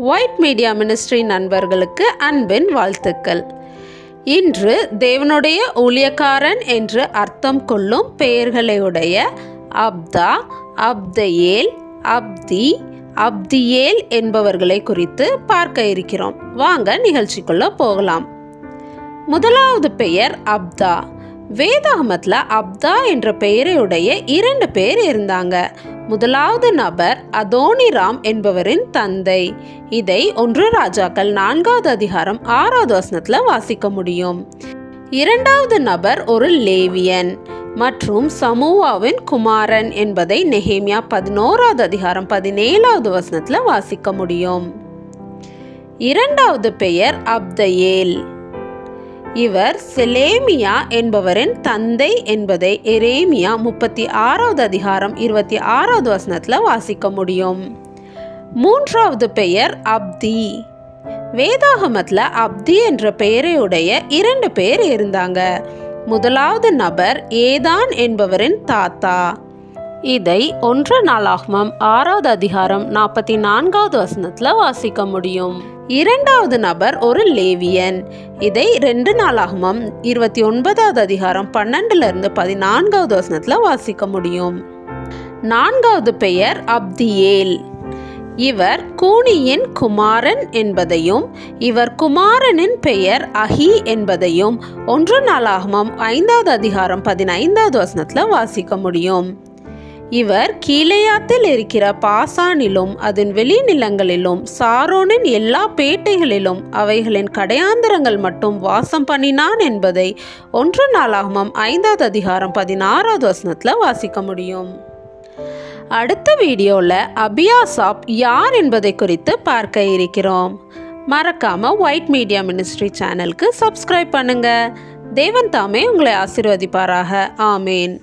White media ministry நண்பர்களுக்கு அன்பின் வாழ்த்துக்கள். இன்று தேவனுடைய ஊழியக்காரன் என்று அர்த்தம் கொள்ளும் பெயர்களையுடைய அப்தா அப்தயேல் அப்தி அப்தியேல் என்பவர்களை குறித்து பார்க்க இருக்கிறோம். வாங்க நிகழ்ச்சிக்குள்ள போகலாம். முதலாவது பெயர் அப்தா. வேதாகமத்தில் அப்தா என்ற பெயரையுடைய இரண்டு பேர் இருந்தாங்க. முதலாவது நபர் அதோனிராம் என்பவரின் தந்தை. இதை ஒன்று ராஜாக்கள் நான்காவது அதிகாரம் ஆறாவது வசனத்தில் வாசிக்க முடியும். இரண்டாவது நபர் ஒரு லேவியன் மற்றும் சமூவாவின் குமாரன் என்பதை நெஹேமியா பதினோராவது அதிகாரம் பதினேழாவது வசனத்தில் வாசிக்க முடியும். இரண்டாவது பெயர் அப்தயேல். இவர் செலேமியா என்பவரின் தந்தை என்பதை எரேமியா முப்பத்தி ஆறாவது அதிகாரம் இருபத்தி ஆறாவது வசனத்தில் வாசிக்க முடியும். மூன்றாவது பெயர் அப்தி. வேதாகமத்தில் அப்தி என்ற பெயரையுடைய இரண்டு பேர் இருந்தாங்க. முதலாவது நபர் ஏதான் என்பவரின் தாத்தா. இதை ஒன்று நாளாகமம் ஆறாவது அதிகாரம் நாற்பத்தி நான்காவது வசனத்தில் வாசிக்க முடியும். இரண்டாவது நபர் ஒரு லேவியன். இதை ரெண்டு நாளாகமம் இருபத்தி ஒன்பதாவது அதிகாரம் பன்னெண்டுலேருந்து பதினான்காவது வசனத்தில் வாசிக்க முடியும். நான்காவது பெயர் அப்தியேல். இவர் கூனியின் குமாரன் என்பதையும் இவர் குமாரனின் பெயர் அஹி என்பதையும் ஒன்று நாளாகமம் ஐந்தாவது அதிகாரம் பதினைந்தாவது வசனத்தில் வாசிக்க முடியும். இவர் கீழையாத்தில் இருக்கிற பாசானிலும் அதன் வெளிநிலங்களிலும் சாரோனின் எல்லா பேட்டைகளிலும் அவைகளின் கடையாந்திரங்கள் மட்டும் வாசம் பண்ணினான் என்பதை ஒன்று நாளாகமம் ஐந்தாவது அதிகாரம் பதினாறாவது வசனத்தில் வாசிக்க முடியும். அடுத்த வீடியோவில் அபியாசாப் யார் என்பதை குறித்து பார்க்க இருக்கிறோம். மறக்காம ஒயிட் மீடியா மினிஸ்ட்ரி சேனலுக்கு சப்ஸ்கிரைப் பண்ணுங்க. தேவன் தாமே உங்களை ஆசிர்வதிப்பாராக. ஆமேன்.